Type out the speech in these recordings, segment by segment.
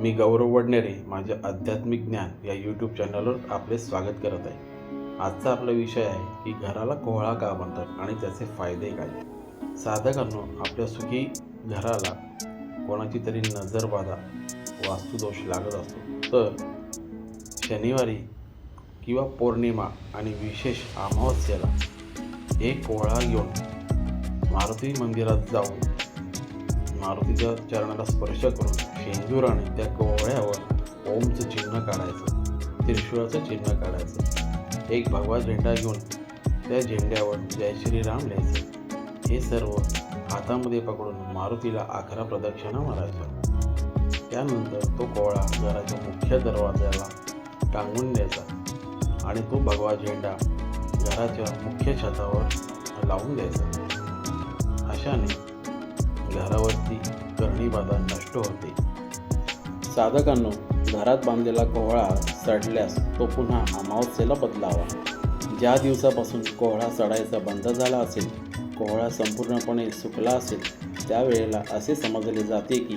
मी गौरव वडनेरे माझे आध्यात्मिक ज्ञान या यूट्यूब चॅनलवर आपले स्वागत करत आहे. आजचा आपला विषय आहे की घराला कोहळा का म्हणतात आणि त्याचे फायदे काय साधकांनो आपल्या सुखी घराला कोणाची तरी नजरबाधा वास्तुदोष लागत असतो. तर शनिवारी किंवा पौर्णिमा आणि विशेष अमावस्येला एक कोहळा घेऊन मारुती मंदिरात जाऊन मारुतीच्या चरणाला स्पर्श करून शेंदुराने त्या कोवळ्यावर ओमचं चिन्ह काढायचं त्रिशूळाचं चिन्ह काढायचं. एक भगवा झेंडा घेऊन त्या झेंड्यावर जय श्रीराम लिहायचं. हे सर्व हातामध्ये पकडून मारुतीला अकरा प्रदक्षिणा मारायच्या. त्यानंतर तो कोवळा घराच्या मुख्य दरवाजाला टांगून द्यायचा आणि तो भगवा झेंडा घराच्या मुख्य छतावर लावून द्यायचा. अशाने घरावरती करणी बाधा नष्ट होते. साधकांनो घरात बांधलेला कोहळा सडल्यास तो पुन्हा अमावस्येला बदलावा. ज्या दिवसापासून कोहळा सडायचा बंद झाला असेल कोहळा संपूर्णपणे सुकला असेल त्यावेळेला असे समजले जाते की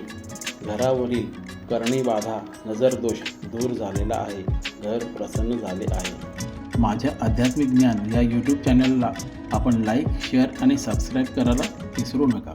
घरावरील करणी बाधा नजरदोष दूर झालेला आहे घर प्रसन्न झाले आहे. माझ्या आध्यात्मिक ज्ञान या यूट्यूब चॅनलला आपण लाईक शेअर आणि सबस्क्राईब करायला विसरू नका.